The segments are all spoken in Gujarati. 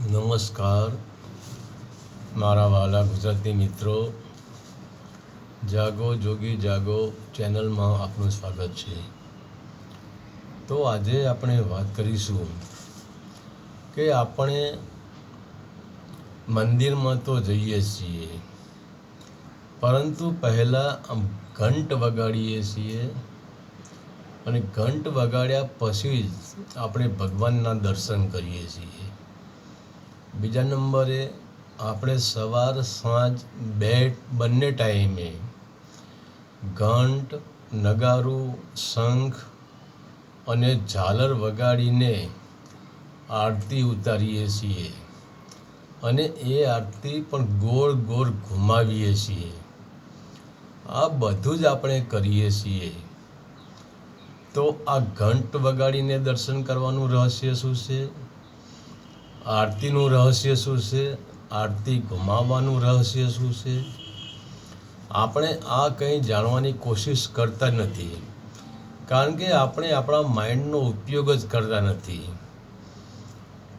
નમસ્કાર. મારા વાલા ગુજરાતી મિત્રો, જાગો, જોગી, જાગો ચેનલમાં આપનું સ્વાગત છે. તો આજે આપણે વાત કરીશું કે આપણે મંદિરમાં તો જઈએ છીએ, પરંતુ પહેલાં ઘંટ વગાડીએ છીએ અને ઘંટ વગાડ્યા પછી જ આપણે ભગવાનના દર્શન કરીએ છીએ. બીજા નંબરે આપણે સવાર, સાંજ બે બંને ટાઈમે ઘંટ, નગારું, શંખ અને ઝાલર વગાડીને આરતી ઉતારીએ છીએ. અને એ આરતી પણ ગોળ ગોળ ઘુમાવીએ છીએ. આ બધું જ આપણે કરીએ છીએ. તો આ ઘંટ વગાડીને દર્શન કરવાનું રહસ્ય શું છે? આરતીનું રહસ્ય શું છે? આરતી ગુમાવવાનું રહસ્ય શું છે? આપણે આ કંઈ જાણવાની કોશિશ કરતા નથી. કારણ કે આપણે આપણા માઇન્ડનો ઉપયોગ જ કરતા નથી.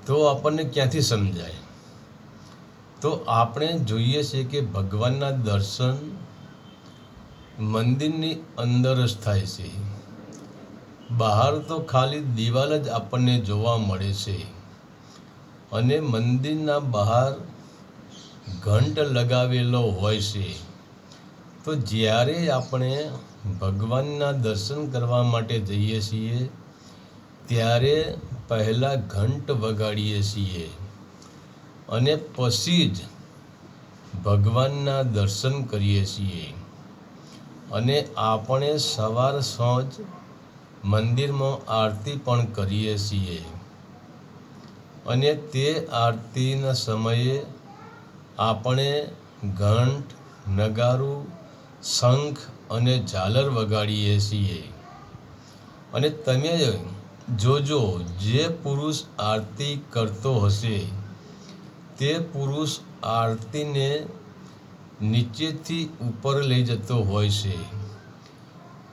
તો આપણને ક્યાંથી સમજાય? તો આપણે જોઈએ છે કે ભગવાનના દર્શન મંદિરની અંદર જ થાય છે. બહાર તો ખાલી દિવાલ જ આપણને જોવા મળે છે. અને મંદિરના બહાર ઘંટ લગાવેલો હોય છે. તો જ્યારે આપણે ભગવાનના દર્શન કરવા માટે જઈએ છીએ, ત્યારે પહેલાં ઘંટ વગાડીએ છીએ અને પછી જ ભગવાનના દર્શન કરીએ છીએ. અને આપણે સવાર સાંજ મંદિરમાં આરતી પણ કરીએ છીએ. અને તે આરતીના સમયે આપણે ઘંટ, નગારું, શંખ અને ઝાલર વગાડીએ છીએ. અને તમે જોજો, જે પુરુષ આરતી કરતો હશે, તે પુરુષ આરતીને નીચેથી ઉપર લઈ જતો હોય છે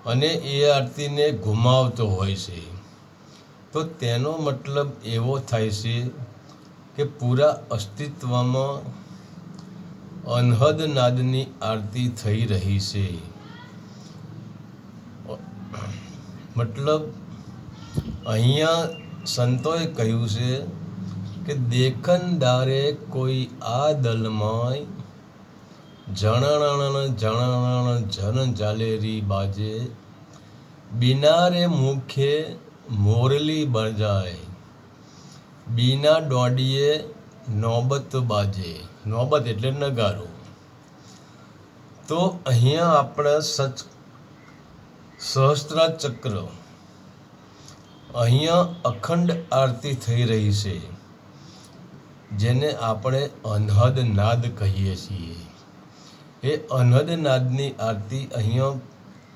અને એ આરતીને ઘુમાવતો હોય છે. તો તેનો મતલબ એવો થાય છે કે પૂરા અસ્તિત્વમાં અનહદ નાદની આરતી થઈ રહી છે. મતલબ અહીંયા સંતોએ કહ્યું છે કે દેખનદારે કોઈ આ દલમાં જણણ જણણ જન જાલેરી બાજે બિનારે મુખે મોરલી બજાય બીના દોડીએ નોબત બાજે. નોબત એટલે નગારો. તો અહીંયા આપણે સચ સહસ્ત્રા ચક્ર અહીંયા અખંડ આરતી થઈ રહી છે, જેને આપણે અનહદ નાદ કહીએ છીએ. એ અનહદ નાદની આરતી અહીંયા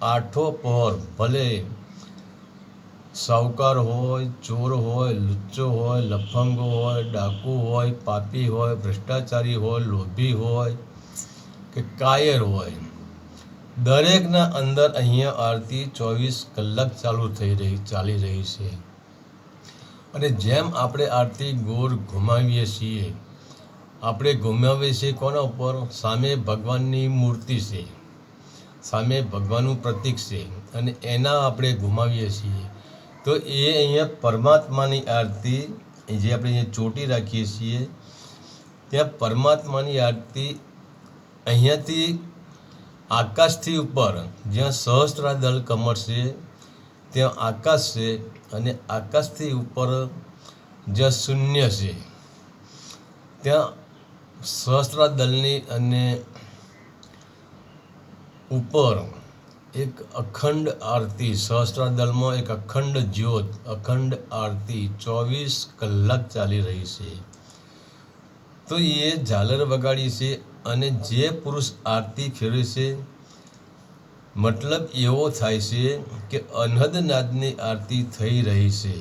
આઠો પહોર ભલે સાવકાર હોય, ચોર હોય, લુચ્ચો હોય, લફંગો હોય, ડાકુ હોય, પાપી હોય, ભ્રષ્ટાચારી હોય, લોભી હોય કે કાયર હોય. દરેકના અંદર અહીંયા આરતી ચોવીસ કલાક ચાલુ થઈ રહી, ચાલી રહી છે. અને જેમ આપણે આરતી ગોળ ઘુમાવીએ છીએ, આપણે ઘુમાવીએ છીએ કોના ઉપર? સામે ભગવાનની મૂર્તિ છે. સામે ભગવાનનું પ્રતીક છે. અને એના આપણે ઘુમાવીએ છીએ. તો એ અહીંયા પરમાત્માની આરતી જે આપણે અહીંયા ચોટી રાખીએ છીએ, ત્યાં પરમાત્માની આરતી અહીંયાથી આકાશથી ઉપર, જ્યાં સહસ્ત્રાદલ કમર છે ત્યાં આકાશ છે અને આકાશથી ઉપર જ્યાં શૂન્ય છે. ત્યાં સહસ્ત્રાદલની અને ઉપર એક અખંડ આરતી સહસ્ત્રાદલમાં એક અખંડ જ્યોત, અખંડ આરતી, ચોવીસ કલાક ચાલી રહી છે. તો એ ઝાલર વગાડી છે અને જે પુરુષ આરતી ખેડે છે, મતલબ એવો થાય છે કે અનહદનાદની આરતી થઈ રહી છે.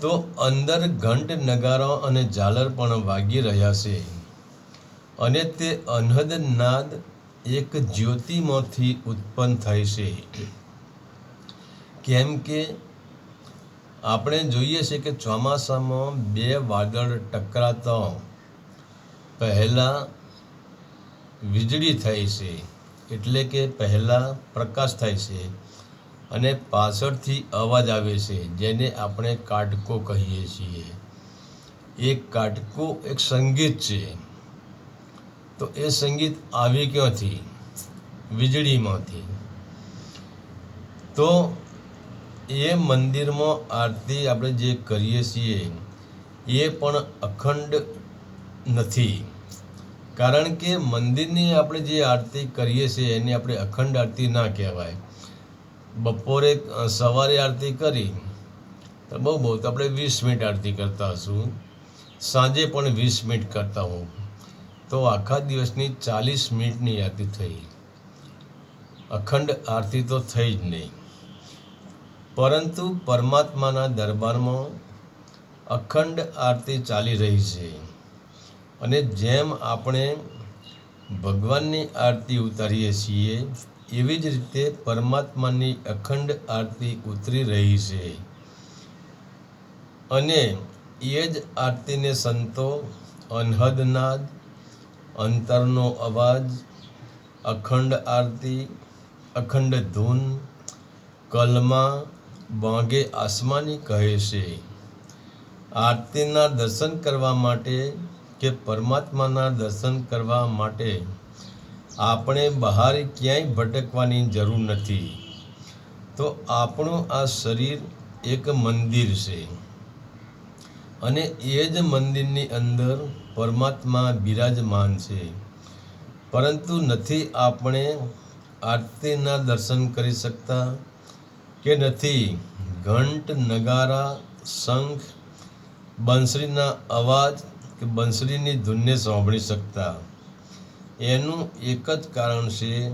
તો અંદર ઘંટ નગારા અને ઝાલર પણ વાગી રહ્યા છે અને તે અનહદ નાદ એક જ્યોતિમાંથી ઉત્પન્ન થાય છે. કેમ કે આપણે જોઈએ છે કે ચોમાસામાં બે વાદળ ટકરાતા પહેલાં વીજળી થાય છે, એટલે કે પહેલાં પ્રકાશ થાય છે અને પાછળથી અવાજ આવે છે, જેને આપણે કાટકો કહીએ છીએ. એ કાટકો એક સંગીત છે. તો એ સંગીત આવી ક્યાંથી વીજળીમાંથી. તો એ મંદિરમાં આરતી આપણે જે કરીએ છીએ, એ પણ અખંડ નથી. કારણ કે મંદિરની આપણે જે આરતી કરીએ છીએ, એની આપણે અખંડ આરતી ના કહેવાય. બપોરે સવારે આરતી કરી, તો બહુ બહુ, તો આપણે વીસ મિનિટ આરતી કરતા હશું. સાંજે પણ વીસ મિનિટ કરતા હોઉં. તો આખા દિવસની ચાલીસ મિનિટની આરતી થઈ. અખંડ આરતી તો થઈ જ નહીં. પરંતુ પરમાત્માના દરબારમાં અખંડ આરતી ચાલી રહી છે. અને જેમ આપણે ભગવાનની આરતી ઉતારીએ છીએ, એવી જ રીતે પરમાત્માની અખંડ આરતી ઉતરી રહી છે. અને એ જ આરતીને સંતો અનહદનાદ અંતરનો અવાજ, અખંડ આરતી, અખંડ ધૂન, કલમા બાંગે આસમાની કહે છે. આરતીના દર્શન કરવા માટે કે પરમાત્માના દર્શન કરવા માટે આપણે બહાર ક્યાંય ભટકવાની જરૂર નથી. તો આપણું આ શરીર એક મંદિર છે. અને એ જ મંદિરની અંદર પરમાત્મા બિરાજમાન છે. પરંતુ નથી આપણે આરતીના દર્શન કરી શકતા કે નથી? ઘંટ, નગારા, શંખ, બંસરીના અવાજ કે બંસરીની ધૂનને સાંભળી શકતા? એનું એક જ કારણ છે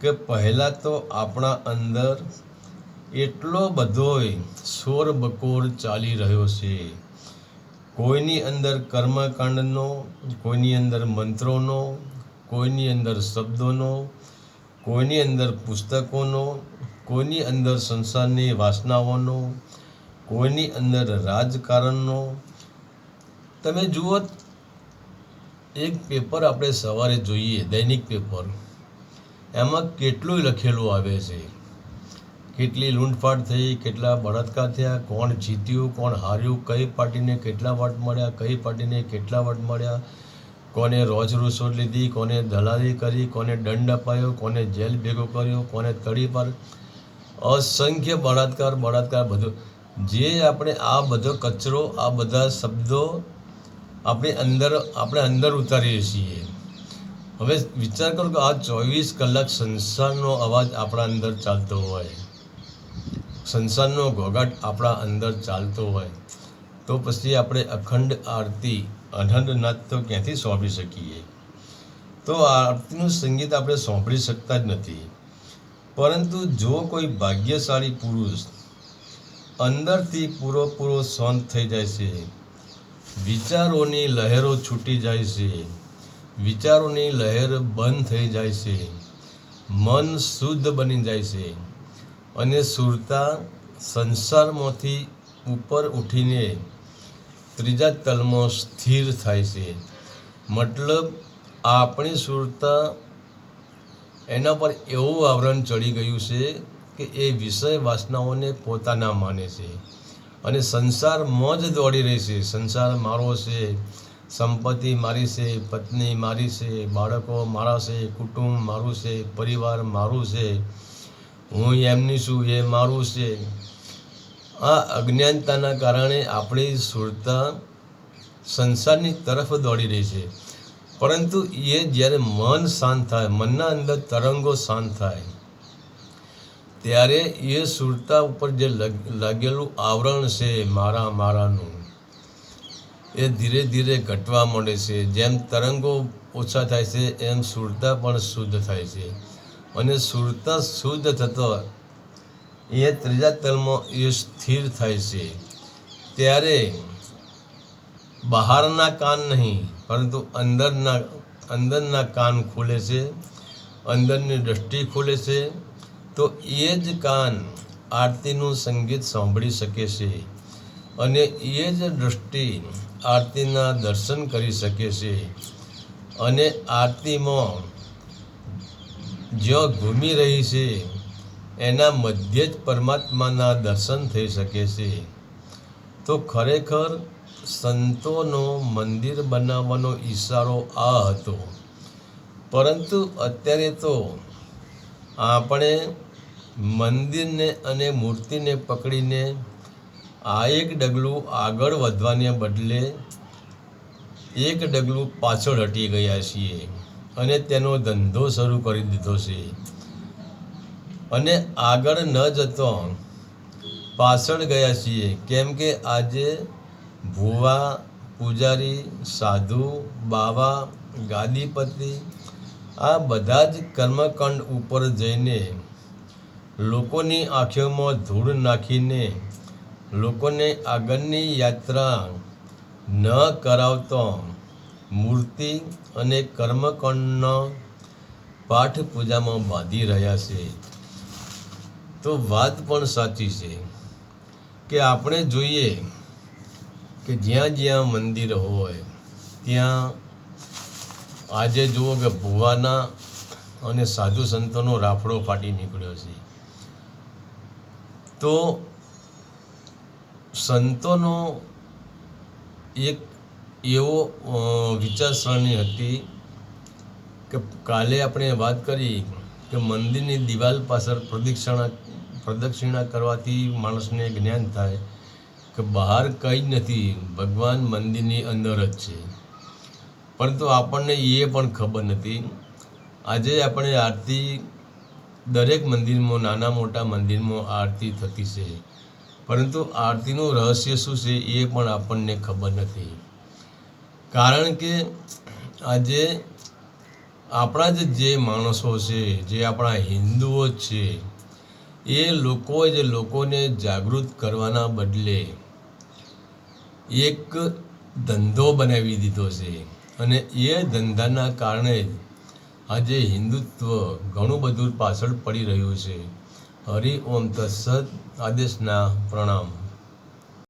કે પહેલાં તો આપણા અંદર એટલો બધોય શોર બકોર ચાલી રહ્યો છે. કોઈની અંદર કર્મકાંડનો, કોઈની અંદર મંત્રોનો, કોઈની અંદર શબ્દોનો, કોઈની અંદર પુસ્તકોનો, કોઈની અંદર સંસારની વાસનાઓનો, કોઈની અંદર રાજકારણનો. તમે જુઓ એક પેપર આપણે સવારે જોઈએ, દૈનિક પેપર. એમાં કેટલું લખેલું આવે છે. કેટલી લૂંટફાટ થઈ, કેટલા બળાત્કાર થયા, કોણ જીત્યું, કોણ હાર્યું, કઈ પાર્ટીને કેટલા વોટ મળ્યા, કઈ પાર્ટીને કેટલા વોટ મળ્યા, કોને રોજ રૂસોટ લીધી, કોને દલાલી કરી, કોને દંડ અપાયો, કોને જેલ ભેગો કર્યો, કોને તળી પર અસંખ્ય બળાત્કાર બળાત્કાર બધું. જે આપણે આ બધો કચરો, આ બધા શબ્દો આપણે અંદર આપણે અંદર ઉતારીએ છીએ. હવે વિચાર કરો કે આ ચોવીસ કલાક સંસારનો અવાજ આપણા અંદર ચાલતો હોય. સંસારનો ઘોઘાટ આપણા અંદર ચાલતો હોય, તો પછી આપણે અખંડ આરતી, અનંત નાદ તો ક્યાંથી સોંપી શકીએ? તો આરતીનું સંગીત આપણે સોંપડી શકતા જ નથી. પરંતુ જો કોઈ ભાગ્યશાળી પુરુષ અંદરથી પૂરો શાંત થઈ જાય છે, વિચારોની લહેરો છૂટી જાય છે, વિચારોની લહેર બંધ થઈ જાય છે, મન શુદ્ધ બની જાય છે અને સુરતા સંસારમાંથી ઉપર ઉઠીને ત્રીજા તલમાં સ્થિર થાય છે. મતલબ, આપણી સુરતા એના પર એવું આવરણ ચડી ગયું છે કે એ વિષય વાસનાઓને પોતાના માને છે. અને સંસારમાં જ દોડી રહી છે. સંસાર મારો છે, સંપત્તિ મારી છે, પત્ની મારી છે, બાળકો મારા છે, કુટુંબ મારું છે, પરિવાર મારું છે. હું એમની છું એ મારું છે? આ અજ્ઞાનતાના કારણે આપણી સુરતા સંસારની તરફ દોડી રહી છે. પરંતુ એ જ્યારે મન શાંત થાય, મનના અંદર તરંગો શાંત થાય, ત્યારે એ સુરતા ઉપર જે લગ- લાગેલું આવરણ છે મારા, મારાનું, એ ધીરે ધીરે ઘટવા માંડે છે. જેમ તરંગો ઓછા થાય છે, એમ સુરતા પણ શુદ્ધ થાય છે. અને સુરતા શુદ્ધ થતો એ ત્રીજા તલમાં એ સ્થિર થાય છે. ત્યારે બહારના કાન નહીં, પરંતુ અંદરના અંદરના કાન ખુલે છે, અંદરની દ્રષ્ટિ ખુલે છે. તો એ જ કાન આરતીનું સંગીત સાંભળી શકે છે અને એ જ દૃષ્ટિ આરતીના દર્શન કરી શકે છે. અને આરતીમાં જ્યાં ઘૂમી રહી છે, એના મધ્ય જ પરમાત્માના દર્શન થઈ શકે છે. તો ખરેખર સંતોનો મંદિર બનાવવાનો ઈશારો આ હતો. પરંતુ અત્યારે તો આપણે મંદિરને અને મૂર્તિને પકડીને આ એક ડગલું આગળ વધવાને બદલે એક ડગલું પાછળ હટી ગયા છીએ. અને તેનો ધંધો શરૂ કરી દીધો છે. અને આગળ ન જતો પાછળ ગયા છીએ. કેમ કે આજે ભુવા, પૂજારી, સાધુ, બાવા, ગાદીપતિ આ બધા જ કર્મકાંડ ઉપર જઈને લોકોની આંખોમાં ધૂળ નાખીને લોકોને આગળની યાત્રા ન કરાવતો મૂર્તિ અને કર્મકણનો પાઠ પૂજામાં બાંધી રહ્યા છે. તો વાત પણ સાચી છે કે આપણે જોઈએ કે જ્યાં જ્યાં મંદિર હોય, ત્યાં આજે જુઓ કે ભુવાના અને સાધુ સંતોનો રાફડો ફાટી નીકળ્યો છે. તો સંતોનો એક એવો વિચારસરણી હતી કે કાલે આપણે વાત કરી કે મંદિરની દિવાલ પાછળ પ્રદક્ષિણા પ્રદક્ષિણા કરવાથી માણસને જ્ઞાન થાય કે બહાર કંઈ જ નથી, ભગવાન મંદિરની અંદર જ છે. પરંતુ આપણને એ પણ ખબર નથી. આજે આપણે આરતી, દરેક મંદિરમાં, નાના મોટા મંદિરમાં આરતી થતી છે. પરંતુ આરતીનું રહસ્ય શું છે એ પણ આપણને ખબર નથી. કારણ કે આજે આપણા જ જે માણસો છે, જે આપણા હિન્દુઓ છે, એ લોકો જ લોકોને જાગૃત કરવાના બદલે એક ધંધો બનાવી દીધો છે. અને એ ધંધાના કારણે જ આજે હિન્દુત્વ ઘણું બધું પાછળ પડી રહ્યું છે. હરિ ઓમ તસદ આદેશના પ્રણામ.